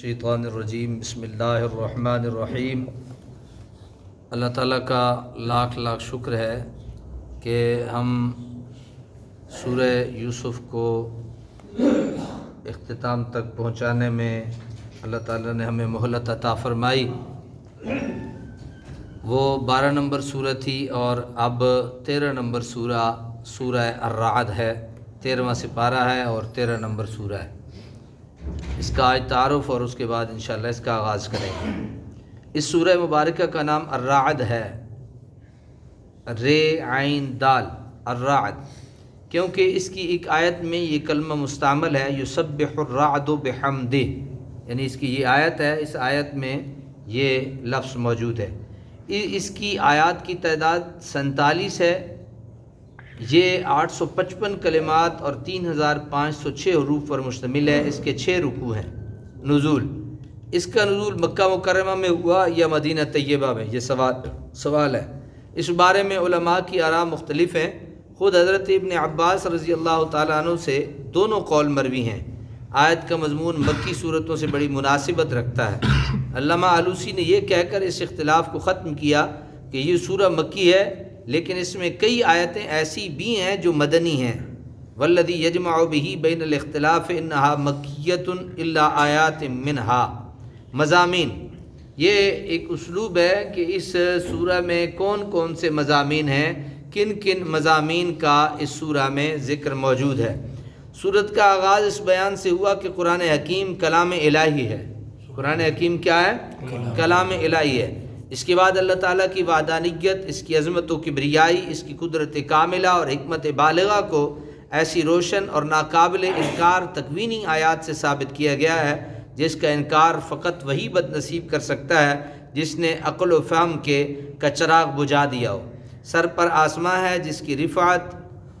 شیطان الرجیم، بسم اللہ الرحمن الرحیم۔ اللہ تعالیٰ کا لاکھ لاکھ شکر ہے کہ ہم سورہ یوسف کو اختتام تک پہنچانے میں اللہ تعالیٰ نے ہمیں مہلت عطا فرمائی۔ وہ بارہ نمبر سورہ تھی اور اب تیرہ نمبر سورہ سورہ الرعد ہے۔ تیرہواں سپارہ ہے اور تیرہ نمبر سورہ ہے۔ اس کا آج تعارف اور اس کے بعد انشاءاللہ اس کا آغاز کریں گے۔ اس سورہ مبارکہ کا نام الرعد ہے۔ رے عین دال، الرعد۔ کیونکہ اس کی ایک آیت میں یہ کلمہ مستعمل ہے، یسبح الرعد بحمد یعنی اس کی یہ آیت ہے، اس آیت میں یہ لفظ موجود ہے۔ اس کی آیات کی تعداد سنتالیس ہے یہ آٹھ سو پچپن کلمات اور تین ہزار پانچ سو چھ حروف پر مشتمل ہے۔ اس کے چھ رکوع ہیں۔ نزول۔ اس کا نزول مکہ مکرمہ میں ہوا یا مدینہ طیبہ میں؟ یہ سوال سوال ہے۔ اس بارے میں علماء کی آرام مختلف ہیں۔ خود حضرت ابن عباس رضی اللہ تعالیٰ عنہ سے دونوں قول مروی ہیں۔ آیت کا مضمون مکی صورتوں سے بڑی مناسبت رکھتا ہے۔ علامہ آلوسی نے یہ کہہ کر اس اختلاف کو ختم کیا کہ یہ سورہ مکی ہے۔ لیکن اس میں کئی آیتیں ایسی بھی ہیں جو مدنی ہیں۔ ولدی یجمع بہی بین الاختلاف انہا مکیت اللہ آیات منہا مضامین۔ یہ ایک اسلوب ہے کہ اس سورہ میں کون کون سے مضامین ہیں کن کن مضامین کا اس سورہ میں ذکر موجود ہے۔ صورت کا آغاز اس بیان سے ہوا کہ قرآن حکیم کلام الہی ہے۔ قرآن حکیم کیا ہے؟ کلام الہی ہے۔ اس کے بعد اللہ تعالیٰ کی وعدانیت، اس کی عظمت و کبریائی، اس کی قدرت کاملہ اور حکمت بالغہ کو ایسی روشن اور ناقابل انکار تکوینی آیات سے ثابت کیا گیا ہے، جس کا انکار فقط وہی بد نصیب کر سکتا ہے جس نے عقل و فہم کے کچراغ بجھا دیا ہو۔ سر پر آسماں ہے جس کی رفعت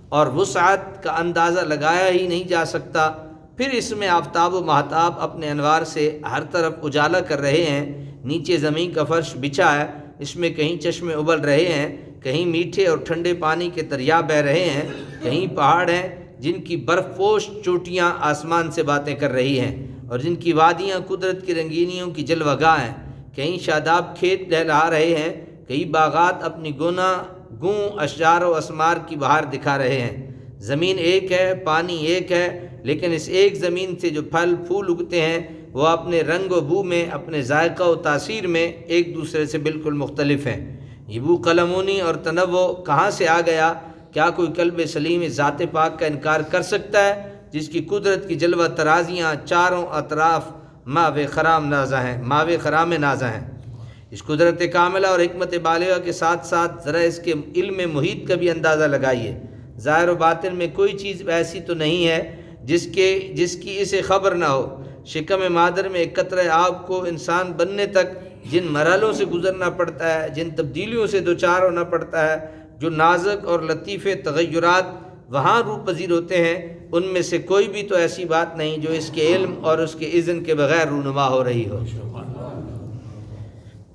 اور وسعت کا اندازہ لگایا ہی نہیں جا سکتا۔ پھر اس میں آفتاب و محتاب اپنے انوار سے ہر طرف اجالا کر رہے ہیں۔ نیچے زمین کا فرش بچھا ہے، اس میں کہیں چشمے ابل رہے ہیں، کہیں میٹھے اور ٹھنڈے پانی کے دریا بہ رہے ہیں، کہیں پہاڑ ہیں، جن کی برف پوش چوٹیاں آسمان سے باتیں کر رہی ہیں اور جن کی وادیاں قدرت کی رنگینیوں کی جلوہ گاہ ہیں۔ کہیں شاداب کھیت لہلا رہے ہیں کئی باغات اپنی گونا گوں، اشجار و اسمار کی بہار دکھا رہے ہیں۔ زمین ایک ہے، پانی ایک ہے، لیکن اس ایک زمین سے جو پھل، پھول اگتے ہیں وہ اپنے رنگ و بو میں، اپنے ذائقہ و تاثیر میں ایک دوسرے سے بالکل مختلف ہیں۔ یہ بو قلمونی اور تنوع کہاں سے آ گیا؟ کیا کوئی قلب سلیم ذات پاک کا انکار کر سکتا ہے، جس کی قدرت کی جلوہ ترازیاں چاروں اطراف ماو خرام نازہ ہیں ماو خرام نازہ ہیں۔ اس قدرت کاملہ اور حکمت بالغہ کے ساتھ ساتھ ذرا اس کے علم محیط کا بھی اندازہ لگائیے۔ ظاہر و باطن میں کوئی چیز ایسی تو نہیں ہے جس کے، جس کی اسے خبر نہ ہو۔ شکم مادر میں ایک قطرہ آب کو انسان بننے تک جن مرحلوں سے گزرنا پڑتا ہے، جن تبدیلیوں سے دوچار ہونا پڑتا ہے، جو نازک اور لطیف تغیرات وہاں روح پذیر ہوتے ہیں، ان میں سے کوئی بھی تو ایسی بات نہیں جو اس کے علم اور اس کے اذن کے بغیر رونما ہو رہی ہو۔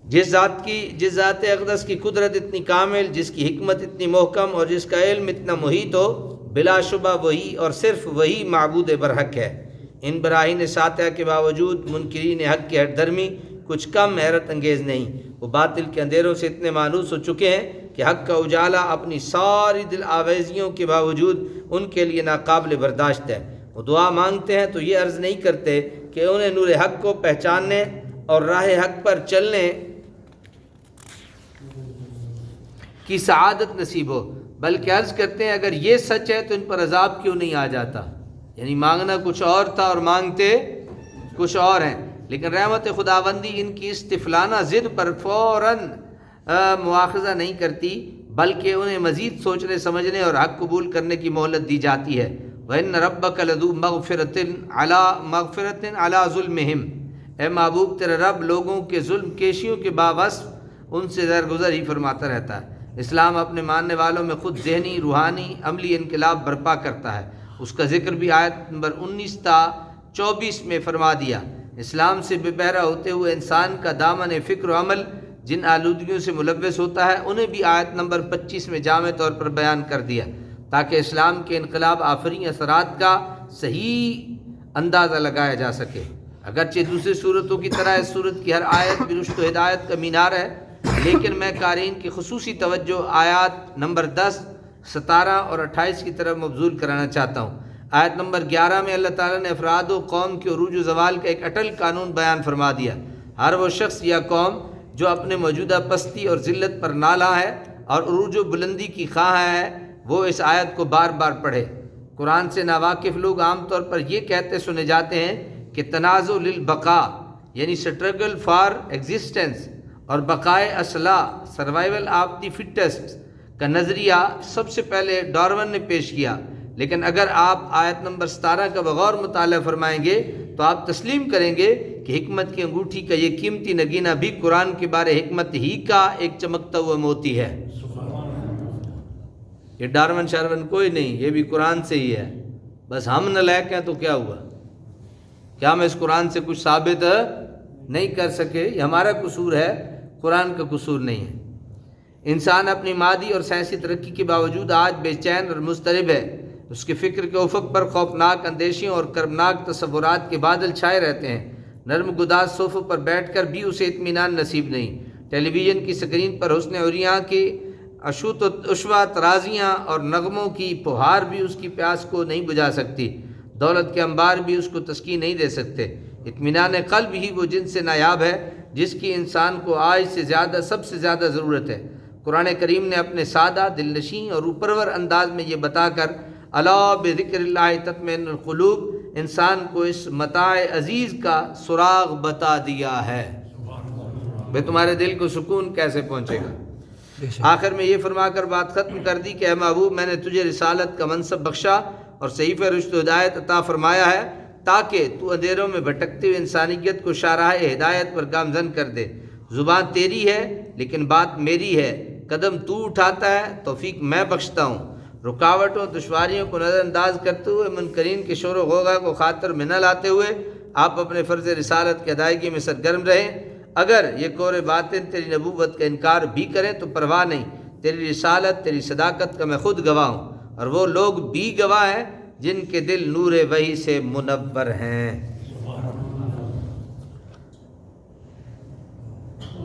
جس ذات کی، جس ذات اقدس کی قدرت اتنی کامل، جس کی حکمت اتنی محکم اور جس کا علم اتنا محیط ہو، بلا شبہ وہی اور صرف وہی معبود برحق ہے۔ ان براہین ساتیہ کے باوجود منکرین حق کے ہر درمی کچھ کم حیرت انگیز نہیں۔ وہ باطل کے اندھیروں سے اتنے مانوس ہو چکے ہیں کہ حق کا اجالا اپنی ساری دل آویزیوں کے باوجود ان کے لیے ناقابل برداشت ہے۔ وہ دعا مانگتے ہیں تو یہ عرض نہیں کرتے کہ انہیں نور حق کو پہچاننے اور راہ حق پر چلنے کی سعادت نصیب ہو، بلکہ عرض کرتے ہیں اگر یہ سچ ہے تو ان پر عذاب کیوں نہیں آ جاتا؟ یعنی مانگنا کچھ اور تھا اور مانگتے کچھ اور ہیں۔ لیکن رحمت خداوندی ان کی استفلانہ ضد پر فوراً مواخذہ نہیں کرتی، بلکہ انہیں مزید سوچنے، سمجھنے اور حق قبول کرنے کی مہلت دی جاتی ہے۔ وہ رب کا لدو مغفرت علا مغفرت علا ظلم اے محبوب، تیرا رب لوگوں کے ظلم کیشیوں کے باوس ان سے درگزر ہی فرماتا رہتا ہے۔ اسلام اپنے ماننے والوں میں خود ذہنی، روحانی عملی انقلاب برپا کرتا ہے۔ اس کا ذکر بھی آیت نمبر انیس تا چوبیس میں فرما دیا۔ اسلام سے بے بہرا ہوتے ہوئے انسان کا دامن فکر و عمل جن آلودگیوں سے ملوث ہوتا ہے، انہیں بھی آیت نمبر پچیس میں جامع طور پر بیان کر دیا۔ تاکہ اسلام کے انقلاب آفری اثرات کا صحیح اندازہ لگایا جا سکے۔ اگرچہ دوسری صورتوں کی طرح اس صورت کی ہر آیت بھی و ہدایت کا مینار ہے، لیکن میں قارئین کی خصوصی توجہ آیات نمبر دس ستارہ اور اٹھائیس کی طرف مبزول کرانا چاہتا ہوں۔ آیت نمبر گیارہ میں اللہ تعالیٰ نے افراد و قوم کے عروج و زوال کا ایک اٹل قانون بیان فرما دیا۔ ہر وہ شخص یا قوم جو اپنے موجودہ پستی اور ذلت پر نالا ہے اور عروج و بلندی کی خواہ ہے، وہ اس آیت کو بار بار پڑھے۔ قرآن سے ناواقف لوگ عام طور پر یہ کہتے سنے جاتے ہیں کہ تنازع للبقاء یعنی سٹرگل فار ایگزسٹنس اور بقائے اصلاح سروائیول آف دی فٹسٹ کا نظریہ سب سے پہلے ڈارون نے پیش کیا، لیکن اگر آپ آیت نمبر ستارہ کا بغور مطالعہ فرمائیں گے تو آپ تسلیم کریں گے کہ حکمت کی انگوٹھی کا یہ قیمتی نگینہ بھی قرآن کے بارے حکمت ہی کا ایک چمکتا ہوا موتی ہے۔ یہ ڈارون شارون کوئی نہیں، یہ بھی قرآن سے ہی ہے۔ بس ہم نہ لائق ہیں تو کیا ہوا؟ کیا ہم اس قرآن سے کچھ ثابت نہیں کر سکے؟ یہ ہمارا قصور ہے، قرآن کا قصور نہیں ہے۔ انسان اپنی مادی اور سائنسی ترقی کے باوجود آج بے چین اور مسترب ہے۔ اس کے فکر کے افق پر خوفناک اندیشیوں اور کربناک تصورات کے بادل چھائے رہتے ہیں۔ نرم گداز صوفوں پر بیٹھ کر بھی اسے اطمینان نصیب نہیں۔ ٹیلی ویژن کی سکرین پر حسن اوریاں کی اشوت و اشوا ترازیاں اور نغموں کی پہار بھی اس کی پیاس کو نہیں بجھا سکتی۔ دولت کے انبار بھی اس کو تسکین نہیں دے سکتے۔ اطمینان قلب ہی وہ جن سے نایاب ہے، جس کی انسان کو آج سے زیادہ، سب سے زیادہ ضرورت ہے۔ قرآن کریم نے اپنے سادہ دل نشین اور اوپرور انداز میں یہ بتا کر اللہ بذکر اللہ تطمئن القلوب انسان کو اس متاع عزیز کا سراغ بتا دیا ہے۔ بھائی تمہارے دل کو سکون کیسے پہنچے گا؟ آخر میں یہ فرما کر بات ختم کر دی کہ اے محبوب میں نے تجھے رسالت کا منصب بخشا اور صحیف رشت و ہدایت عطا فرمایا ہے تاکہ تو اندھیروں میں بھٹکتے ہوئے انسانیت کو شاہراہ ہدایت پر گامزن کر دے۔ زبان تیری ہے لیکن بات میری ہے۔ قدم تو اٹھاتا ہے، توفیق میں بخشتا ہوں۔ رکاوٹوں، دشواریوں کو نظر انداز کرتے ہوئے، منکرین کے شور و غوغا کو خاطر میں نہ لاتے ہوئے آپ اپنے فرض رسالت کی ادائیگی میں سرگرم رہیں۔ اگر یہ کور باطن تیری نبوت کا انکار بھی کریں تو پرواہ نہیں۔ تیری رسالت، تیری صداقت کا میں خود گواہ ہوں۔ اور وہ لوگ بھی گواہ ہیں جن کے دل نور وہی سے منور ہیں۔